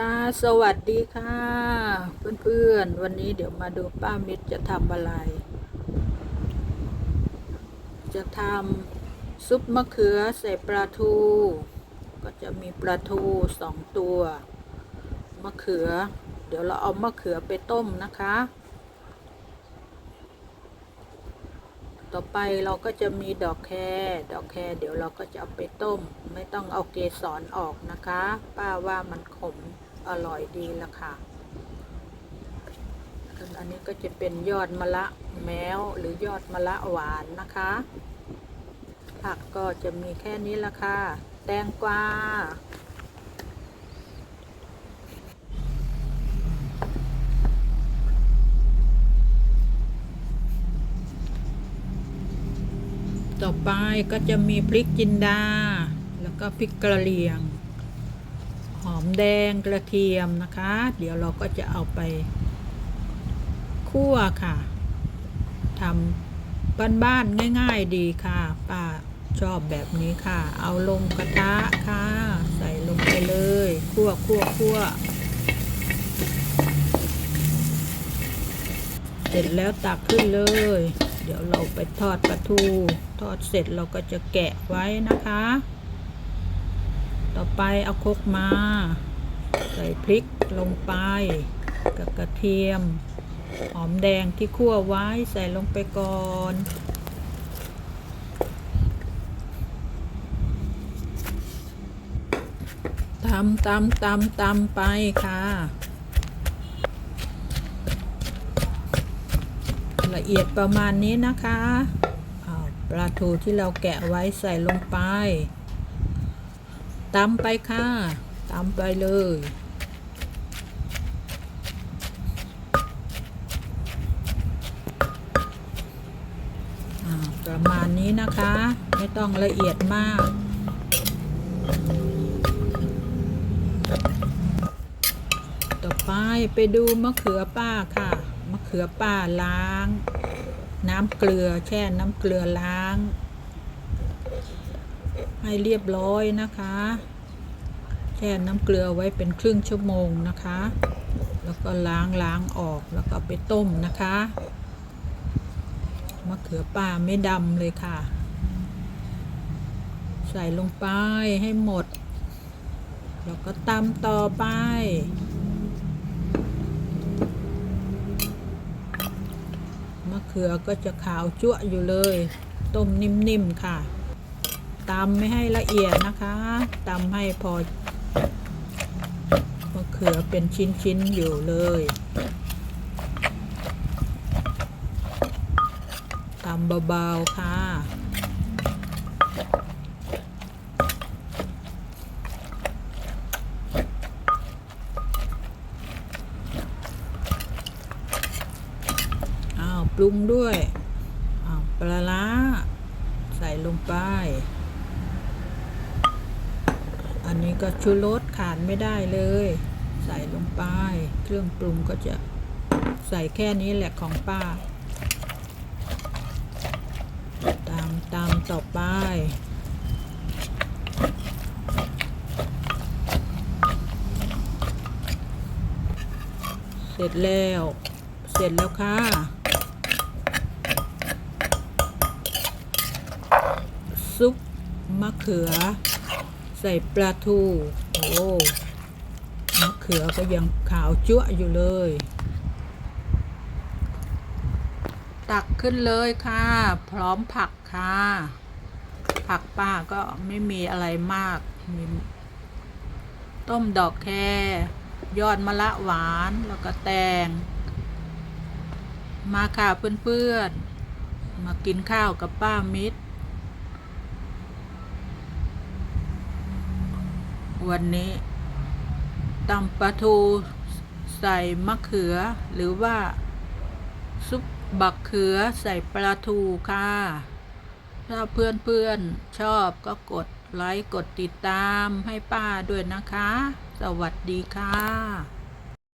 ค่ะ สวัสดีค่ะ เพื่อนๆ วันนี้เดี๋ยวมาดูป้ามิตรจะทำอะไร จะทำซุปมะเขือใส่ปลาทู ก็จะมีปลาทูสองตัว มะเขือ เดี๋ยวเราเอามะเขือไปต้มนะคะ ต่อไปเราก็จะมีดอกแครดอกแครเดี๋ยวเราก็จะเอาไปต้ม ไม่ต้องเอาเกสรออกนะคะ ป้าว่ามันขม อร่อยดีละค่ะ อันนี้ก็จะเป็นยอดมะละแมวหรือยอดมะละหวานนะคะ ผักก็จะมีแค่นี้ละค่ะ แตงกวาต่อไปก็จะมีพริกจินดา แล้วก็พริกกระเหรี่ยง หอมแดงกระเทียมนะคะ เดี๋ยวเราก็จะเอาไปคั่วค่ะทำบ้านๆง่าย ๆดีค่ะ ป้าชอบแบบนี้ค่ะ เอาลงกระทะค่ะ ใส่ลงไปเลยคั่วคั่วคั่วเสร็จแล้วตักขึ้นเลย เดี๋ยวเราไปทอดปลาทู ทอดเสร็จเราก็จะแกะไว้นะคะ ต่อไปเอาคกมา ใส่พริกลงไป กับกระเทียม หอมแดงที่คั่วไว้ใส่ลงไปก่อนตำตำตำตำไปค่ะ ละเอียดประมาณนี้นะคะปลาทูที่เราแกะไว้ใส่ลงไป ตำไปค่ะตำไปเลย ประมาณนี้นะคะ ไม่ต้องละเอียดมากต่อไปไปดูมะเขือป้าค่ะ มะเขือป้าล้าง น้ำเกลือแช่น้ำเกลือล้าง ให้เรียบร้อยนะคะ แช่น้ำเกลือไว้เป็นครึ่งชั่วโมงนะคะ แล้วก็ล้างล้างออกแล้วก็ไปต้มนะคะมะเขือป่าไม่ดำเลยค่ะ ใส่ลงไปให้หมด แล้วก็ตำต่อไปมะเขือก็จะขาวจั่วอยู่เลย ต้มนิ่มๆค่ะตำไม่ให้ละเอียดนะคะตำให้พอ ขือเป็นชิ้นๆอยู่เลยตำเบาๆค่ะ อ้าว ปรุงด้วย อ้าว ปลาร้า ใส่ลงไป อันนี้ก็ชูรสขาดไม่ได้เลย ใส่ลงไป เครื่องปรุงก็จะใส่แค่นี้แหละของป้า ตามตามต่อไป เสร็จแล้ว เสร็จแล้วค่ะ ซุปมะเขือ ใส่ปลาทู โอ้ มะเขือก็ยังขาวจั่วอยู่เลย ตักขึ้นเลยค่ะ พร้อมผักค่ะ ผักป้าก็ไม่มีอะไรมากมีต้มดอกแคยอดมะละหวานแล้วก็แตง มาค่ะเพื่อนๆ มากินข้าวกับป้ามิตร วันนี้ ตำปลาทูใส่มะเขือ หรือว่า ซุปบักเขือใส่ปลาทูค่ะ ถ้าเพื่อนๆชอบก็กดไลค์กดติดตามให้ป้าด้วยนะคะ สวัสดีค่ะ